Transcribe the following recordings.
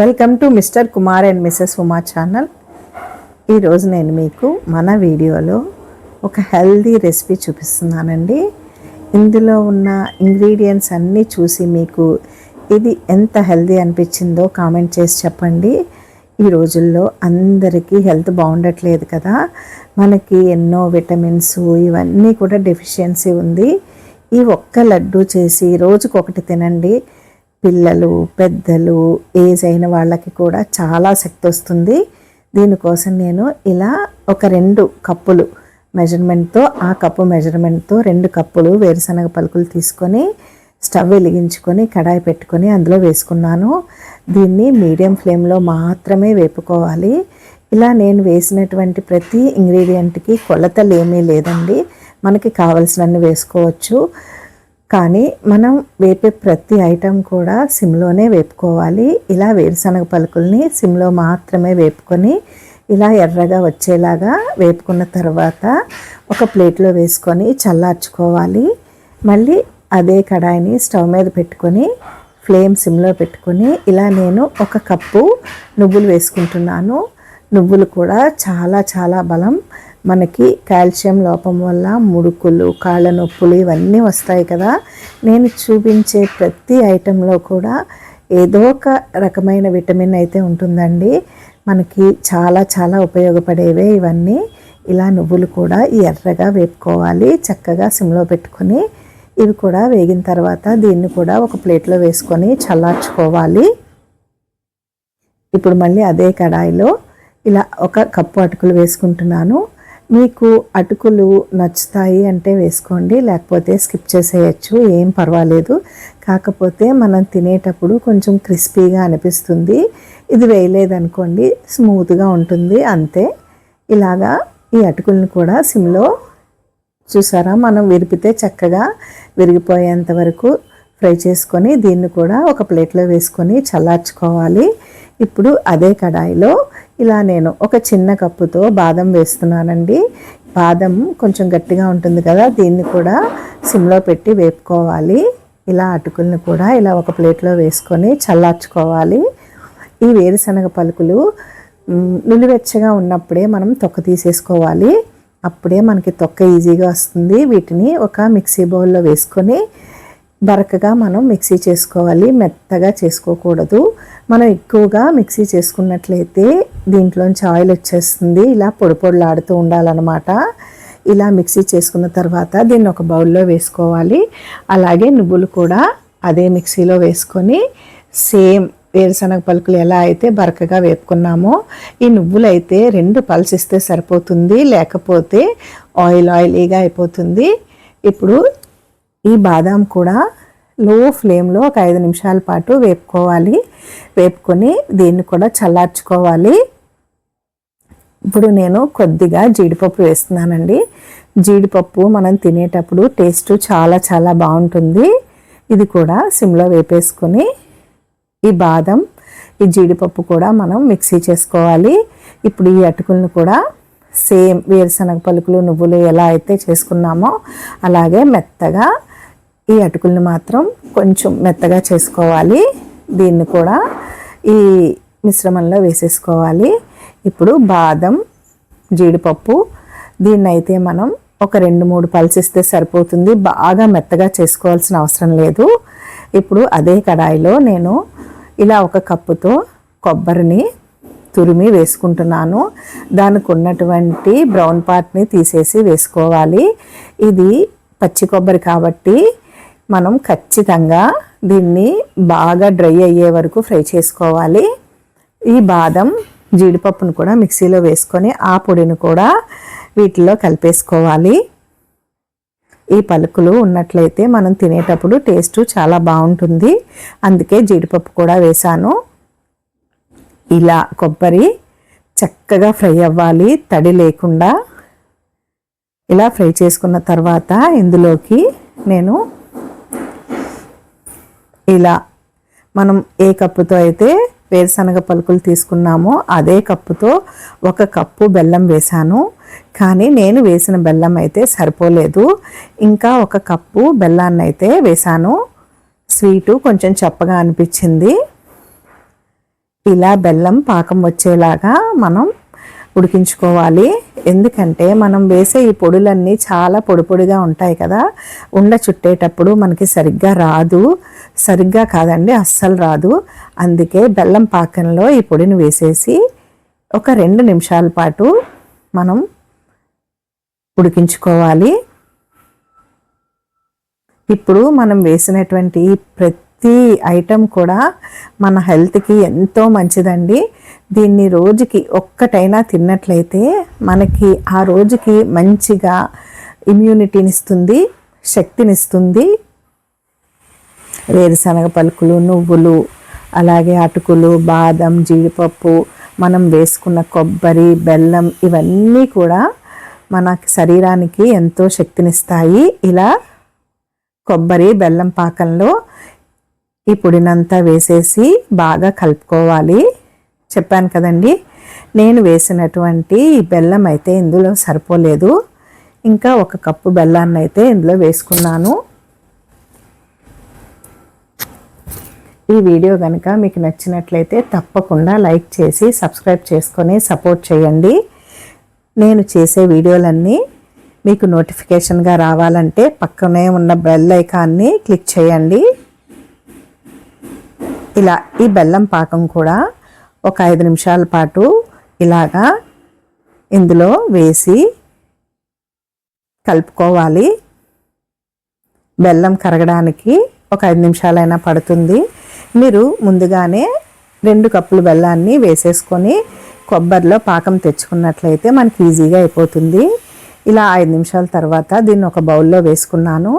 Welcome to Mr Kumar and Mrs Uma channel. ఈరోజు నేను మీకు మన వీడియోలో ఒక హెల్దీ రెసిపీ చూపిస్తున్నానండి. ఇందులో ఉన్న ఇంగ్రీడియంట్స్ అన్నీ చూసి మీకు ఇది ఎంత హెల్దీ అనిపించిందో కామెంట్ చేసి చెప్పండి. ఈ రోజుల్లో అందరికీ హెల్త్ బాగుండట్లేదు కదా. మనకి ఎన్నో విటమిన్స్ ఇవన్నీ కూడా డెఫిషియన్సీ ఉంది. ఈ ఒక్క లడ్డు చేసి రోజుకొకటి తినండి. పిల్లలు పెద్దలు ఏజ్ అయిన వాళ్ళకి కూడా చాలా శక్తి వస్తుంది. దీనికోసం నేను ఇలా ఒక రెండు కప్పులు మెజర్మెంట్తో ఆ కప్పు మెజర్మెంట్తో రెండు కప్పులు వేరుశనగ పలుకులు తీసుకొని స్టవ్ వెలిగించుకొని కడాయి పెట్టుకొని అందులో వేసుకున్నాను. దీన్ని మీడియం ఫ్లేమ్లో మాత్రమే వేపుకోవాలి. ఇలా నేను వేసినటువంటి ప్రతి ఇంగ్రీడియంట్కి కొలతలు ఏమీ లేదండి. మనకి కావలసినన్ని వేసుకోవచ్చు. కానీ మనం వేపే ప్రతి ఐటెం కూడా సిమ్లోనే వేపుకోవాలి. ఇలా వేరుశనగ పలుకుల్ని సిమ్లో మాత్రమే వేపుకొని ఇలా ఎర్రగా వచ్చేలాగా వేపుకున్న తర్వాత ఒక ప్లేట్లో వేసుకొని చల్లార్చుకోవాలి. మళ్ళీ అదే కడాయిని స్టవ్ మీద పెట్టుకొని ఫ్లేమ్ సిమ్లో పెట్టుకొని ఇలా నేను ఒక కప్పు నువ్వులు వేసుకుంటున్నాను. నువ్వులు కూడా చాలా చాలా బలం మనకి కాల్షియం లోపం వల్ల ముడుకులు కాళ్ళ నొప్పులు ఇవన్నీ వస్తాయి కదా. నేను చూపించే ప్రతి ఐటెంలో కూడా ఏదో ఒక రకమైన విటమిన్ అయితే ఉంటుందండి. మనకి చాలా చాలా ఉపయోగపడేవే ఇవన్నీ. ఇలా నువ్వులు కూడా ఎర్రగా వేపుకోవాలి చక్కగా సిమ్లో పెట్టుకొని. ఇవి కూడా వేగిన తర్వాత దీన్ని కూడా ఒక ప్లేట్లో వేసుకొని చల్లార్చుకోవాలి. ఇప్పుడు మళ్ళీ అదే కడాయిలో ఇలా ఒక కప్పు అటుకులు వేసుకుంటున్నాను. మీకు అటుకులు నచ్చుతాయి అంటే వేసుకోండి లేకపోతే స్కిప్ చేసేయచ్చు ఏం పర్వాలేదు. కాకపోతే మనం తినేటప్పుడు కొంచెం క్రిస్పీగా అనిపిస్తుంది. ఇది వేయలేదనుకోండి స్మూత్గా ఉంటుంది అంతే. ఇలాగా ఈ అటుకులను కూడా సిమ్లో చూసారా? మనం విరిపితే చక్కగా విరిగిపోయేంత వరకు ఫ్రై చేసుకొని దీన్ని కూడా ఒక ప్లేట్లో వేసుకొని చల్లార్చుకోవాలి. ఇప్పుడు అదే కడాయిలో ఇలా నేను ఒక చిన్న కప్పుతో బాదం వేస్తున్నానండి. బాదం కొంచెం గట్టిగా ఉంటుంది కదా దీన్ని కూడా సిమ్లో పెట్టి వేపుకోవాలి. ఇలా అటుకుల్ని కూడా ఇలా ఒక ప్లేట్లో వేసుకొని చల్లార్చుకోవాలి. ఈ వేరుశనగ పలుకులు నులివెచ్చగా ఉన్నప్పుడే మనం తొక్క తీసేసుకోవాలి. అప్పుడే మనకి తొక్క ఈజీగా వస్తుంది. వీటిని ఒక మిక్సీ బౌల్లో వేసుకొని బరకగా మనం మిక్సీ చేసుకోవాలి. మెత్తగా చేసుకోకూడదు. మనం ఎక్కువగా మిక్సీ చేసుకున్నట్లయితే దీంట్లోంచి ఆయిల్ వచ్చేస్తుంది. ఇలా పొడి పొడిలాడుతూ ఉండాలన్నమాట. ఇలా మిక్సీ చేసుకున్న తర్వాత దీన్ని ఒక బౌల్లో వేసుకోవాలి. అలాగే నువ్వులు కూడా అదే మిక్సీలో వేసుకొని సేమ్ వేరుశనగ పలుకులు ఎలా అయితే బరకగా వేపుకున్నామో ఈ నువ్వులు అయితే రెండు పల్సిస్తే సరిపోతుంది. లేకపోతే ఆయిల్ ఆయిలీగా అయిపోతుంది. ఇప్పుడు ఈ బాదాం కూడా లో ఫ్లేమ్లో ఒక ఐదు నిమిషాల పాటు వేపుకోవాలి. వేపుకొని దీన్ని కూడా చల్లార్చుకోవాలి. ఇప్పుడు నేను కొద్దిగా జీడిపప్పు వేస్తున్నానండి. జీడిపప్పు మనం తినేటప్పుడు టేస్ట్ చాలా చాలా బాగుంటుంది. ఇది కూడా సిమ్లో వేపేసుకొని ఈ బాదం ఈ జీడిపప్పు కూడా మనం మిక్సీ చేసుకోవాలి. ఇప్పుడు ఈ అటుకులను కూడా సేమ్ వేరుశనగ పలుకులు నువ్వులు ఎలా అయితే చేసుకున్నామో అలాగే మెత్తగా ఈ అటుకుల్ని మాత్రం కొంచెం మెత్తగా చేసుకోవాలి. దీన్ని కూడా ఈ మిశ్రమంలో వేసేసుకోవాలి. ఇప్పుడు బాదం జీడిపప్పు దీన్ని అయితే మనం ఒక రెండు మూడు పల్సిస్తే సరిపోతుంది. బాగా మెత్తగా చేసుకోవాల్సిన అవసరం లేదు. ఇప్పుడు అదే కడాయిలో నేను ఇలా ఒక కప్పుతో కొబ్బరిని తురిమి వేసుకుంటున్నాను. దానికి ఉన్నటువంటి బ్రౌన్ పార్ట్ని తీసేసి వేసుకోవాలి. ఇది పచ్చి కొబ్బరి కాబట్టి మనం ఖచ్చితంగా దీన్ని బాగా డ్రై అయ్యే వరకు ఫ్రై చేసుకోవాలి. ఈ బాదం జీడిపప్పును కూడా మిక్సీలో వేసుకొని ఆ పొడిని కూడా వీటిలో కలిపేసుకోవాలి. ఈ పలుకులు ఉన్నట్లయితే మనం తినేటప్పుడు టేస్ట్ చాలా బాగుంటుంది. అందుకే జీడిపప్పు కూడా వేశాను. ఇలా కొబ్బరి చక్కగా ఫ్రై అవ్వాలి. తడి లేకుండా. ఇలా ఫ్రై చేసుకున్న తర్వాత ఇందులోకి నేను ఇలా మనం ఏ కప్పుతో అయితే వేరుశనగ పలుకులు తీసుకున్నామో అదే కప్పుతో ఒక కప్పు బెల్లం వేశాను. కానీ నేను వేసిన బెల్లం అయితే సరిపోలేదు. ఇంకా ఒక కప్పు బెల్లాన్ని అయితే వేశాను. స్వీటు కొంచెం చప్పగా అనిపించింది. ఇలా బెల్లం పాకం వచ్చేలాగా మనం ఉడికించుకోవాలి. ఎందుకంటే మనం వేసే ఈ పొడులన్నీ చాలా పొడి పొడిగా ఉంటాయి కదా. ఉండ చుట్టేటప్పుడు మనకి సరిగ్గా రాదు. సరిగ్గా కాదండి అస్సలు రాదు. అందుకే బెల్లం పాకంలో ఈ పొడిని వేసేసి ఒక రెండు నిమిషాల పాటు మనం ఉడికించుకోవాలి. ఇప్పుడు మనం వేసినటువంటి ప్రతి ప్రతి ఐటెం కూడా మన హెల్త్కి ఎంతో మంచిదండి. దీన్ని రోజుకి ఒక్కటైనా తిన్నట్లయితే మనకి ఆ రోజుకి మంచిగా ఇమ్యూనిటీనిస్తుంది శక్తినిస్తుంది. వేరుశనగ పలుకులు నువ్వులు అలాగే అటుకులు బాదం జీడిపప్పు మనం వేసుకున్న కొబ్బరి బెల్లం ఇవన్నీ కూడా మన శరీరానికి ఎంతో శక్తినిస్తాయి. ఇలా కొబ్బరి బెల్లం పాకంలో ఈ పొడినంతా వేసేసి బాగా కలుపుకోవాలి. చెప్పాను కదండి నేను వేసినటువంటి ఈ బెల్లం అయితే ఇందులో సరిపోలేదు. ఇంకా ఒక కప్పు బెల్లాన్ని అయితే ఇందులో వేసుకున్నాను. ఈ వీడియో కనుక మీకు నచ్చినట్లయితే తప్పకుండా లైక్ చేసి సబ్స్క్రైబ్ చేసుకొని సపోర్ట్ చేయండి. నేను చేసే వీడియోలన్నీ మీకు నోటిఫికేషన్గా రావాలంటే పక్కనే ఉన్న బెల్ ఐకాన్ని క్లిక్ చేయండి. ఇలా ఈ బెల్లం పాకం కూడా ఒక ఐదు నిమిషాల పాటు ఇలాగా ఇందులో వేసి కలుపుకోవాలి. బెల్లం కరగడానికి ఒక ఐదు నిమిషాలైనా పడుతుంది. మీరు ముందుగానే రెండు కప్పులు బెల్లాన్ని వేసేసుకొని కొబ్బరిలో పాకం తెచ్చుకున్నట్లయితే మనకి ఈజీగా అయిపోతుంది. ఇలా ఐదు నిమిషాల తర్వాత దీన్ని ఒక బౌల్లో వేసుకున్నాను.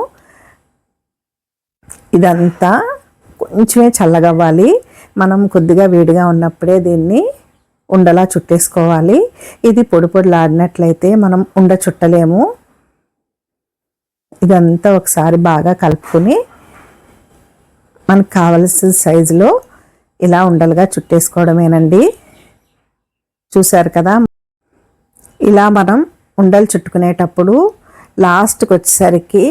ఇదంతా కొంచెమే చల్లగవ్వాలి. మనం కొద్దిగా వేడిగా ఉన్నప్పుడే దీన్ని ఉండలా చుట్టేసుకోవాలి. ఇది పొడి పొడిలాడినట్లయితే మనం ఉండ చుట్టలేము. ఇదంతా ఒకసారి బాగా కలుపుకొని మనకు కావలసిన సైజులో ఇలా ఉండలుగా చుట్టేసుకోవడమేనండి. చూశారు కదా? ఇలా మనం ఉండలు చుట్టుకునేటప్పుడు లాస్ట్కి వచ్చేసరికి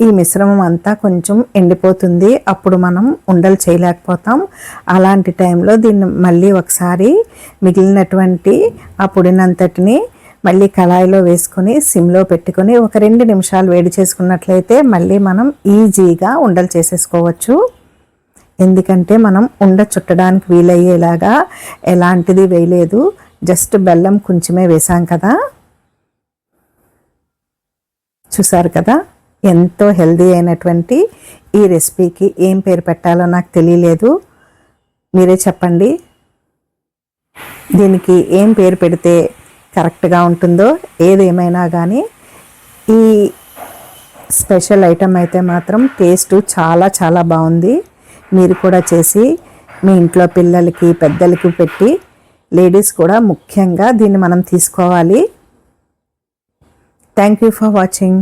ఈ మిశ్రమం అంతా కొంచెం ఎండిపోతుంది. అప్పుడు మనం ఉండలు చేయలేకపోతాం. అలాంటి టైంలో దీన్ని మళ్ళీ ఒకసారి మిగిలినటువంటి ఆ పొడినంతటిని మళ్ళీ కళాయిలో వేసుకొని సిమ్లో పెట్టుకొని ఒక రెండు నిమిషాలు వేడి చేసుకున్నట్లయితే మళ్ళీ మనం ఈజీగా ఉండలు చేసేసుకోవచ్చు. ఎందుకంటే మనం ఉండ చుట్టడానికి వీలయ్యేలాగా ఎలాంటిది వేయలేదు. జస్ట్ బెల్లం కొంచెమే వేసాం కదా. చూసారు కదా? ఎంతో హెల్దీ అయినటువంటి ఈ రెసిపీకి ఏం పేరు పెట్టాలో నాకు తెలియలేదు. మీరే చెప్పండి. దీనికి ఏం పేరు పెడితే కరెక్ట్గా ఉంటుందో ఏదేమైనా కానీ ఈ స్పెషల్ ఐటెం అయితే మాత్రం టేస్ట్ చాలా చాలా బాగుంది. మీరు కూడా చేసి మీ ఇంట్లో పిల్లలకి పెద్దలకి పెట్టి లేడీస్ కూడా ముఖ్యంగా దీన్ని మనం తీసుకోవాలి. Thank you for watching.